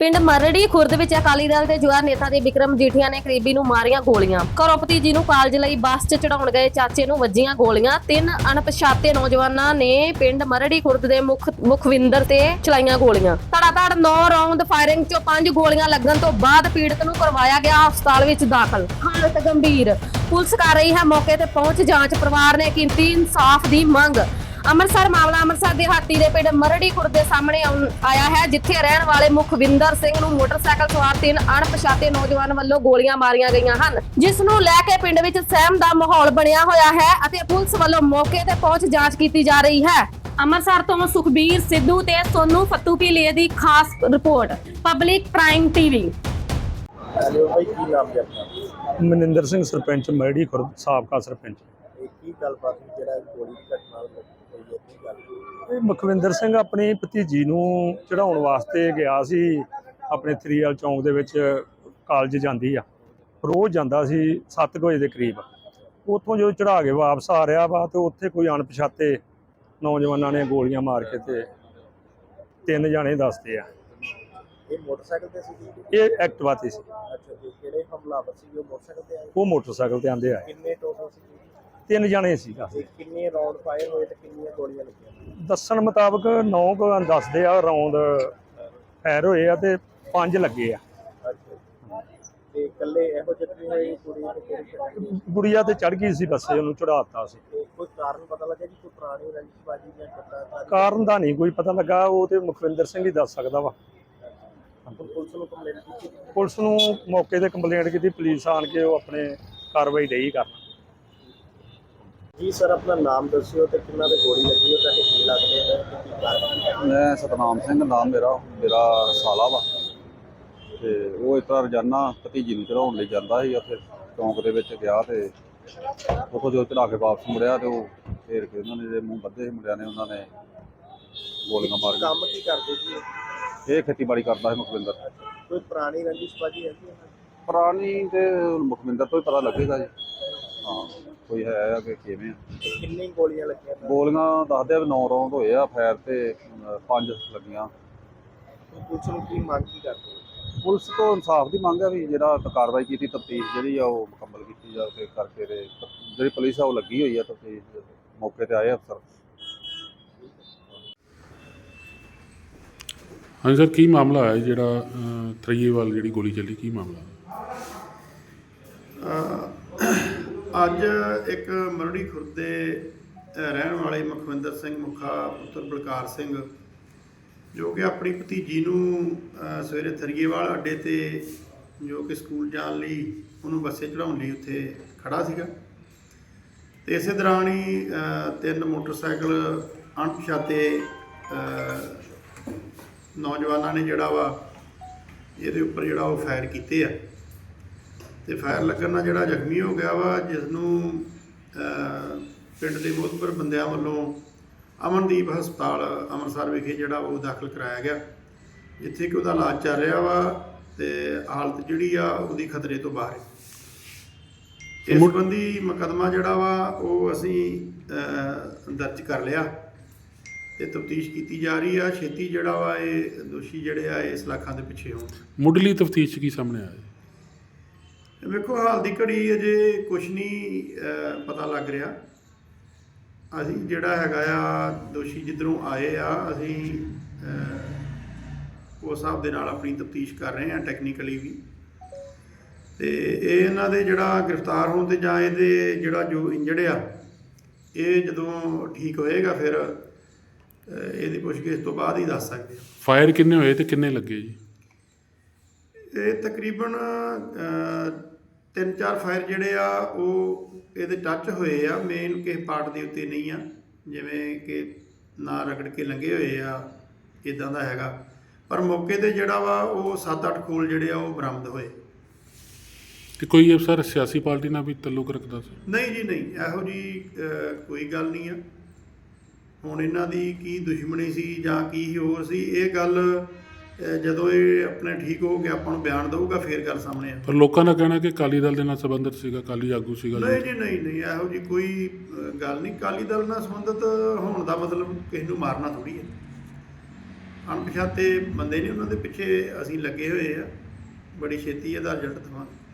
ਪਿੰਡ ਮਰੜੀ ਖੁਰਦ ਵਿੱਚ ਅਕਾਲੀ ਦਲ ਦੇ ਜੁਆ ਨੇਤਾ ਦੇ ਵਿਕਰਮ ਜੀਠੀਆ ਨੇ ਕਰੀਬੀ ਨੂੰ ਮਾਰੀਆਂ ਗੋਲੀਆਂ। ਘਰੋਂ ਭਤੀਜੀ ਨੂੰ ਕਾਲਜ ਲਈ ਬੱਸ 'ਚ ਚੜਾਉਣ ਗਏ ਚਾਚੇ ਨੂੰ ਵੱਜੀਆਂ ਗੋਲੀਆਂ। ਤਿੰਨ ਅਣਪਛਾਤੇ ਨੌਜਵਾਨਾਂ ਨੇ ਪਿੰਡ ਮਰੜੀ ਖੁਰਦ ਦੇ ਮੁਖ, ਮੁਖਵਿੰਦਰ ਤੇ ਚਲਾਈਆਂ ਗੋਲੀਆਂ। ਧੜਾਧੜ 9 ਰੌਂਦ ਫਾਇਰਿੰਗ 'ਚੋਂ 5 ਗੋਲੀਆਂ ਲੱਗਣ ਤੋਂ ਬਾਅਦ ਪੀੜਤ ਨੂੰ ਕਰਵਾਇਆ ਗਿਆ ਹਸਪਤਾਲ ਵਿੱਚ ਦਾਖਲ। ਹਾਲਤ ਗੰਭੀਰ। ਪੁਲਿਸ ਕਰ ਰਹੀ ਹੈ ਮੌਕੇ ਤੇ ਪਹੁੰਚ ਜਾਂਚ। ਪਰਿਵਾਰ ਨੇ ਕੀਤੀ ਇਨਸਾਫ ਦੀ ਮੰਗ। ਅੰਮ੍ਰਿਤਸਰ ਮਾਮਲਾ ਅੰਮ੍ਰਿਤਸਰ ਦੇ ਹਾਤੀ ਦੇ ਪਿੰਡ ਮਰੜੀ ਖੁਰਦ ਦੇ ਸਾਹਮਣੇ ਆਇਆ ਹੈ ਜਿੱਥੇ ਰਹਿਣ ਵਾਲੇ ਮੁਖਵਿੰਦਰ ਸਿੰਘ ਨੂੰ ਮੋਟਰਸਾਈਕਲ ਸਵਾਰ ਤਿੰਨ ਅਣਪਛਾਤੇ ਨੌਜਵਾਨ ਵੱਲੋਂ ਗੋਲੀਆਂ ਮਾਰੀਆਂ ਗਈਆਂ ਹਨ। ਜਿਸ ਨੂੰ ਲੈ ਕੇ ਪਿੰਡ ਵਿੱਚ ਸਹਿਮ ਦਾ ਮਾਹੌਲ ਬਣਿਆ ਹੋਇਆ ਹੈ ਅਤੇ ਪੁਲਿਸ ਵੱਲੋਂ ਮੌਕੇ ਤੇ ਪਹੁੰਚ ਜਾਂਚ ਕੀਤੀ ਜਾ ਰਹੀ ਹੈ। ਅੰਮ੍ਰਿਤਸਰ ਤੋਂ ਸੁਖਬੀਰ ਸਿੱਧੂ ਤੇ ਸੋਨੂ ਫੱਤੂ ਪੀਲੇ ਦੀ ਖਾਸ report public prime TV. Hello ਭਾਈ ਕੀ ਨਾਮ ਜੀ ਆਪਣਾ? ਮਨਿੰਦਰ ਸਿੰਘ ਸਰਪੰਚ ਮੈੜੀ ਖੁਰਦ ਸਾਬਕਾ ਸਰਪੰਚ। ਗੱਲਬਾਤ ਹੋਈ ਜਿਹੜਾ ਇਹ ਗੋਲੀ ਦੀ ਘਟਨਾ ਹੋਈ ਹੈ ਕੀ ਗੱਲ? ਇਹ ਮੁਖਵਿੰਦਰ ਸਿੰਘ ਆਪਣੀ ਭਤੀਜੀ ਨੂੰ ਚੜਾਉਣ ਵਾਸਤੇ ਗਿਆ ਸੀ ਆਪਣੇ ਥਰੀਅਲ ਚੌਂਕ ਦੇ ਵਿੱਚ ਕਾਲਜ ਜਾਂਦੀ ਆ। ਰੋਜ਼ ਜਾਂਦਾ ਸੀ 7 ਵਜੇ ਦੇ ਕਰੀਬ। ਉੱਥੋਂ ਜਦੋਂ ਚੜਾ ਕੇ ਵਾਪਸ ਆ ਰਿਹਾ ਵਾ ਤੇ ਉੱਥੇ ਕੋਈ ਅਣਪਛਾਤੇ ਨੌਜਵਾਨਾਂ ਨੇ ਗੋਲੀਆਂ ਮਾਰ ਕੇ ਤੇ ਤਿੰਨ ਜਾਣੇ ਦੱਸਦੇ ਆ। ਇਹ ਮੋਟਰਸਾਈਕਲ ਤੇ ਸੀ ਜੀ? ਇਹ ਐਕਟਿਵਾ ਤੇ ਸੀ। ਅੱਛਾ ਜੀ ਕਿਹੜੇ ਹਮਲਾਵਰ ਸੀ ਜੋ? ਮੋਟਰਸਾਈਕਲ ਤੇ ਆਏ? ਉਹ ਮੋਟਰਸਾਈਕਲ ਤੇ ਆਂਦੇ ਆ ਕਿੰਨੇ? ਤਿੰਨ ਜਾਣੇ ਸੀ ਦੱਸਦੇ ਤੇ ਕਿੰਨੇ ਰਾਉਂਡ ਫਾਇਰ ਹੋਏ ਤੇ ਕਿੰਨੀਆਂ ਗੋਲੀਆਂ ਲੱਗੀਆਂ? ਦੱਸਣ ਮੁਤਾਬਕ 9 ਕੁ ਦੱਸਦੇ ਆ ਰੌਂਦ ਫਾਇਰ ਹੋਏ ਆ ਤੇ 5 ਲੱਗੇ ਆ। ਅੱਛਾ ਜੀ। ਤੇ ਇਕੱਲੇ ਇਹੋ ਜਿਹੀ ਹੋਈ ਕੁੜੀ ਤੇ ਕਿਹੜੀ ਕਿਹੜੀ? ਗੁੜੀਆ ਤੇ ਚੜ ਗਈ ਸੀ ਬੱਸੇ ਉਹਨੂੰ ਚੜਾਤਾ ਸੀ। ਕੋਈ ਕਾਰਨ ਪਤਾ ਲੱਗਾ ਜੀ ਕੋਈ ਪੁਰਾਣੀ ਰੰਜਿਸ਼ਬਾਜੀ ਜਾਂ ਕਿੱਦਾਂ ਦਾ ਕਾਰਨ ਦਾ ਨਹੀਂ ਕੋਈ ਪਤਾ ਲੱਗਾ ਉਹ ਤੇ ਮੁਖਵਿੰਦਰ ਸਿੰਘ ਹੀ ਦੱਸ ਸਕਦਾ ਵਾ। ਪੁਲਿਸ ਨੂੰ ਕੰਪਲੇਂਟ ਕੀਤੀ? ਪੁਲਿਸ ਨੂੰ ਮੌਕੇ ਤੇ ਕੰਪਲੇਂਟ ਕੀਤੀ ਪੁਲਿਸ ਆਣ ਕੇ ਉਹ ਆਪਣੇ ਕਾਰਵਾਈ ਡਈ ਕਰਨ। ਜੀ ਸਰ ਆਪਣਾ ਨਾਮ ਦੱਸਿਓ ਤੇ ਕਿੰਨਾ ਦੇ ਗੋਲੀ ਲੱਗੀ ਹੈ ਤੁਹਾਡੇ ਕੀ ਲੱਗਦੇ ਤੇ ਕੀ ਕਾਰਨ ਮੈਂ ਸਤਨਾਮ ਸਿੰਘ ਨਾਮ ਮੇਰਾ ਮੇਰਾ ਸਾਲਾ ਵਾ। ਤੇ ਉਹ ਇਸ ਤਰ੍ਹਾਂ ਰੋਜ਼ਾਨਾ ਭਤੀਜੀ ਨੂੰ ਚੜਾਉਣ ਲਈ ਜਾਂਦਾ ਸੀ ਉੱਥੇ ਚੌਂਕ ਦੇ ਵਿੱਚ ਗਿਆ ਤੇ ਉੱਥੋਂ ਜਦੋਂ ਚੜਾ ਕੇ ਵਾਪਸ ਮੁੜਿਆ ਤੇ ਉਹ ਫੇਰ ਕੇ ਉਹਨਾਂ ਨੇ ਮੂੰਹ ਬੱਧੇ ਸੀ ਮੁੰਡਿਆਂ ਨੇ ਉਹਨਾਂ ਨੇ ਗੋਲੀਆਂ ਮਾਰ ਕੰਮ ਕੀ ਕਰਦੇ ਜੀ ਇਹ? ਕੇ ਖੇਤੀਬਾੜੀ ਕਰਦਾ ਹੈ ਮੁਖਵਿੰਦਰ। ਕੋਈ ਪੁਰਾਣੀ ਰੰਜਿਸ਼ਬਾਜੀ ਹੈ? ਜੀ ਪੁਰਾਣੀ ਤੇ ਮੁਖਵਿੰਦਰ ਤੋਂ ਹੀ ਪਤਾ ਲੱਗੇਗਾ ਜੀ। ਹਾਂ। ਕੋਈ ਹੈ ਆ ਕਿ ਕਿਵੇਂ ਆ? ਕਿੰਨੀ ਗੋਲੀਆਂ ਲੱਗੀਆਂ? ਗੋਲੀਆਂ ਦੱਸਦੇ ਆ ਵੀ 9 ਰੌਂਦ ਹੋਏ ਆ ਫਾਇਰ ਤੇ 5 ਲੱਗੀਆਂ। ਪੁਲਿਸ ਨੂੰ ਕੀ ਮੰਗ ਕੀ ਕਰਦੇ ਹੋ? ਪੁਲਿਸ ਤੋਂ ਇਨਸਾਫ ਦੀ ਮੰਗ ਹੈ ਵੀ ਜਿਹੜਾ ਕਾਰਵਾਈ ਕੀਤੀ ਤਫਤੀਸ਼ ਜਿਹੜੀ ਆ ਉਹ ਮੁਕੰਮਲ ਕੀਤੀ ਜਾਵੇ ਕਰਕੇ ਤੇ ਜਿਹੜੀ ਪੁਲਿਸ ਆ ਉਹ ਲੱਗੀ ਹੋਈ ਆ ਤਫਤੀਸ਼ ਮੌਕੇ ਤੇ ਆਏ ਅਫਸਰ। ਹਾਂਜੀ ਸਰ ਕੀ ਮਾਮਲਾ ਹੈ ਜਿਹੜਾ ਥਰੀਏਵਾਲ ਜਿਹੜੀ ਗੋਲੀ ਚੱਲੀ ਕੀ ਮਾਮਲਾ? ਅੱਜ ਇੱਕ ਮਰੜੀ ਖੁਰਦੇ ਰਹਿਣ ਵਾਲੇ ਮੁਖਵਿੰਦਰ ਸਿੰਘ ਮੁਖਾ, ਪੁੱਤਰ ਬਲਕਾਰ ਸਿੰਘ, ਜੋ ਕਿ ਆਪਣੀ ਭਤੀਜੀ ਨੂੰ ਸਵੇਰੇ ਥਰੀਏਵਾਲ ਅੱਡੇ ਤੇ ਜੋ ਕਿ ਸਕੂਲ ਜਾਣ ਲਈ ਉਹਨੂੰ ਬੱਸੇ ਚੜਾਉਣ ਲਈ ਉੱਥੇ ਖੜਾ ਸੀਗਾ। ਤੇ ਇਸੇ ਦੌਰਾਨ ਹੀ ਤਿੰਨ ਮੋਟਰਸਾਈਕਲ ਅਣਪਛਾਤੇ ਨੌਜਵਾਨਾਂ ਨੇ ਜਿਹੜਾ ਵਾ, ਇਹਦੇ ਉੱਪਰ ਜਿਹੜਾ ਉਹ ਫਾਇਰ ਕੀਤੇ ਆ। ਤੇ ਫਾਇਰ ਲੱਗਣ ਨਾਲ ਜਿਹੜਾ ਜ਼ਖਮੀ ਹੋ ਗਿਆ ਵਾ ਜਿਸ ਨੂੰ ਪਿੰਡ ਦੇ ਮੋਹਤਬਰ ਬੰਦਿਆਂ ਵੱਲੋਂ ਅਮਨਦੀਪ ਹਸਪਤਾਲ ਅੰਮ੍ਰਿਤਸਰ ਵਿਖੇ ਜਿਹੜਾ ਉਹ ਦਾਖਲ ਕਰਾਇਆ ਗਿਆ। ਜਿੱਥੇ ਕਿ ਉਹਦਾ ਇਲਾਜ ਚੱਲ ਰਿਹਾ ਵਾ ਤੇ ਹਾਲਤ ਜਿਹੜੀ ਆ ਉਹਦੀ ਖਤਰੇ ਤੋਂ ਬਾਹਰ ਹੈ। ਇਸ ਸੰਬੰਧੀ ਮੁਕੱਦਮਾ ਜਿਹੜਾ ਵਾ ਉਹ ਅਸੀਂ ਦਰਜ ਕਰ ਲਿਆ ਤੇ ਤਫਤੀਸ਼ ਕੀਤੀ ਜਾ ਰਹੀ ਆ। ਛੇਤੀ ਜਿਹੜਾ ਵਾ ਇਹ ਦੋਸ਼ੀ ਜਿਹੜੇ ਆ ਇਸ ਲਾਖਾਂ ਦੇ ਪਿੱਛੇ ਹੋਣ। ਮੁੱਢਲੀ ਤਫਤੀਸ਼ ਕੀ ਸਾਹਮਣੇ ਆਇਆ? ਵੇਖੋ ਹਾਲ ਦੀ ਘੜੀ ਅਜੇ ਕੁਝ ਨਹੀਂ ਪਤਾ ਲੱਗ ਰਿਹਾ। ਅਸੀਂ ਜਿਹੜਾ ਹੈਗਾ ਆ ਦੋਸ਼ੀ ਜਿੱਧਰੋਂ ਆਏ ਆ ਅਸੀਂ ਅਹ, ਉਸ ਹਿਸਾਬ ਦੇ ਨਾਲ ਆਪਣੀ ਤਫਤੀਸ਼ ਕਰ ਰਹੇ ਹਾਂ ਟੈਕਨੀਕਲੀ ਵੀ। ਤੇ ਇਹ ਇਹਨਾਂ ਦੇ ਜਿਹੜਾ ਗ੍ਰਿਫਤਾਰ ਹੋਣ ਤੇ ਜਾਂ ਇਹਦੇ ਜਿਹੜਾ ਜੋ ਇੰਜਰਡ ਆ ਇਹ ਜਦੋਂ ਠੀਕ ਹੋਏਗਾ ਫਿਰ ਇਹਦੀ ਪੁੱਛਗਿੱਛ ਤੋਂ ਬਾਅਦ ਹੀ ਦੱਸ ਸਕਦੇ ਹਾਂ ਫਾਇਰ ਕਿੰਨੇ ਹੋਏ ਤੇ ਕਿੰਨੇ ਲੱਗੇ ਜੀ? ਇਹ ਤਕਰੀਬਨ ਤਿੰਨ ਚਾਰ ਫਾਇਰ ਜਿਹੜੇ ਆ ਉਹ ਇਹਦੇ ਟੱਚ ਹੋਏ ਆ ਮੇਨ ਕਿਸੇ ਪਾਰਟ ਦੇ ਉੱਤੇ ਨਹੀਂ ਆ। ਜਿਵੇਂ ਕਿ ਨਾ ਰਗੜ ਕੇ ਲੰਗੇ ਹੋਏ ਆ ਇਦਾਂ ਦਾ ਹੈਗਾ। ਪਰ ਮੌਕੇ ਤੇ ਜਿਹੜਾ ਵਾ ਉਹ 7-8 ਖੋਲ ਜਿਹੜੇ ਆ ਉਹ ਬਰਾਮਦ ਹੋਏ। ਤੇ ਕੋਈ ਅਫਸਰ ਸਿਆਸੀ ਪਾਰਟੀ ਨਾਲ ਵੀ ਤਾਲੁਕ ਰੱਖਦਾ ਸੀ? ਨਹੀਂ ਜੀ ਨਹੀਂ। ਇਹੋ ਜੀ ਕੋਈ ਗੱਲ ਨਹੀਂ ਆ। ਹੁਣ ਇਹਨਾਂ ਦੀ ਕੀ ਦੁਸ਼ਮਣੀ ਸੀ ਜਾਂ ਕੀ ਹੋਰ ਸੀ ਇਹ ਗੱਲ ਜਦੋਂ ਇਹ ਆਪਣੇ ਠੀਕ ਹੋ ਕੇ ਆਪਾਂ ਨੂੰ ਬਿਆਨ ਦਊਗਾ ਫੇਰ ਗੱਲ ਸਾਹਮਣੇ ਆ ਪਰ ਲੋਕਾਂ ਦਾ ਕਹਿਣਾ ਕਿ ਅਕਾਲੀ ਦਲ ਦੇ ਨਾਲ ਸੰਬੰਧਿਤ ਸੀਗਾ ਅਕਾਲੀ ਆਗੂ ਸੀਗਾ ਨਹੀਂ ਜੀ ਨਹੀਂ ਨਹੀਂ ਇਹੋ ਜੀ ਕੋਈ ਗੱਲ ਨਹੀਂ। ਕਾਲੀ ਦਲ ਨਾਲ ਸੰਬੰਧਿਤ ਹੋਣ ਦਾ ਮਤਲਬ ਕਿਸੇ ਨੂੰ ਮਾਰਨਾ ਥੋੜੀ ਹੈ। ਅਣਪਛਾਤੇ ਬੰਦੇ ਨੇ ਉਹਨਾਂ ਦੇ ਪਿੱਛੇ ਅਸੀਂ ਲੱਗੇ ਹੋਏ ਆ। ਬੜੀ ਛੇਤੀ ਇਹਦਾ ਰਿਜ਼ਲਟ ਦਵਾਂਗੇ।